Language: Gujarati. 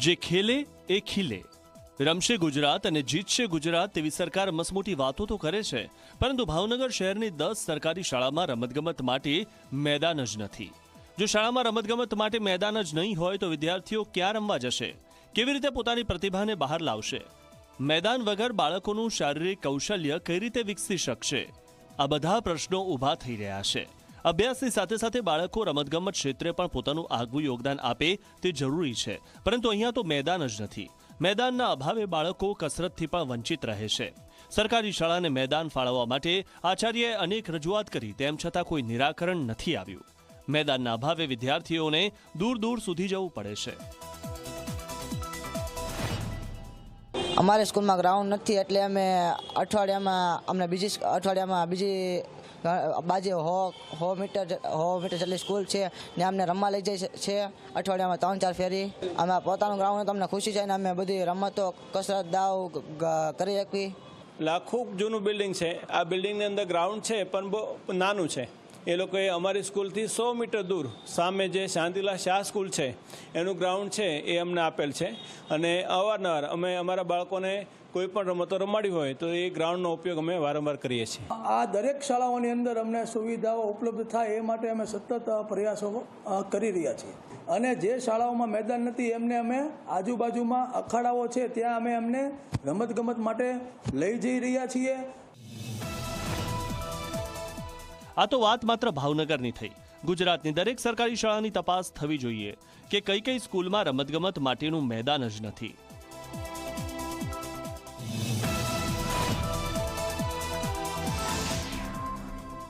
જે ખેલે એ ખીલે. રમશે ગુજરાત અને જીતશે ગુજરાત તેવી સરકાર મસમોટી વાતો તો કરે છે, પરંતુ ભાવનગર શહેરની દસ સરકારી શાળામાં રમતગમત માટે મેદાન જ નથી. જો શાળામાં રમતગમત માટે મેદાન જ નહીં હોય તો વિદ્યાર્થીઓ ક્યાં રમવા જશે? કેવી રીતે પોતાની પ્રતિભાને બહાર લાવશે? મેદાન વગર બાળકોનું શારીરિક કૌશલ્ય કઈ રીતે વિકસી શકશે? આ બધા પ્રશ્નો ઊભા થઈ રહ્યા છે. અભ્યાસની સાથે સાથે બાળકો રમતગમત ક્ષેત્રે પણ પોતાનું આગવું યોગદાન આપે તે જરૂરી છે. પરંતુ અહીંયા તો મેદાન જ નથી. મેદાનના અભાવે બાળકો કસરતથી પણ વંચિત રહે છે. સરકારી શાળાને મેદાન ફાળવવા માટે આચાર્યએ અનેક રજૂઆત કરી, તેમ છતાં કોઈ નિરાકરણ નથી આવ્યું. મેદાનના અભાવે વિદ્યાર્થીઓને દૂર દૂર સુધી જવું પડે છે. અમારી સ્કૂલમાં ગ્રાઉન્ડ નથી એટલે અમે અઠવાડિયામાં અમને બીજી અઠવાડિયામાં બીજી બાજુ હો હો મીટર હો મીટર જેટલી સ્કૂલ છે ને અમને રમવા લઈ જાય છે- અઠવાડિયામાં ત્રણ ચાર ફેરી. અમે પોતાનું ગ્રાઉન્ડ તમને ખુશી છે ને અમે બધી રમતો, કસરત, દાવ કરી શકવી લાખો જૂનું બિલ્ડિંગ છે. આ બિલ્ડિંગની અંદર ગ્રાઉન્ડ છે, પણ બહુ નાનું છે. એ લોકોએ અમારી સ્કૂલથી સો મીટર દૂર સામે જે શાંતિલા શાહ સ્કૂલ છે, એનું ગ્રાઉન્ડ છે, એ અમને આપેલ છે. અને અવારનવાર અમે અમારા બાળકોને કોઈ પણ રમતો રમાડી હોય તો એ ગ્રાઉન્ડનો ઉપયોગ અમે વારંવાર કરીએ છીએ. આ દરેક શાળાઓની અંદર અમને સુવિધાઓ ઉપલબ્ધ થાય એ માટે અમે સતત પ્રયાસો કરી રહ્યા છીએ. અને જે શાળાઓમાં મેદાન નથી, એમને અમે આજુબાજુમાં અખાડાઓ છે, ત્યાં અમે એમને રમતગમત માટે લઈ જઈ રહ્યા છીએ. આ તો વાત માત્ર ભાવનગરની થઈ. ગુજરાતની દરેક સરકારી શાળાની તપાસ થવી જોઈએ કે કઈ કઈ સ્કૂલમાં રમતગમત માટેનું મેદાન જ નથી.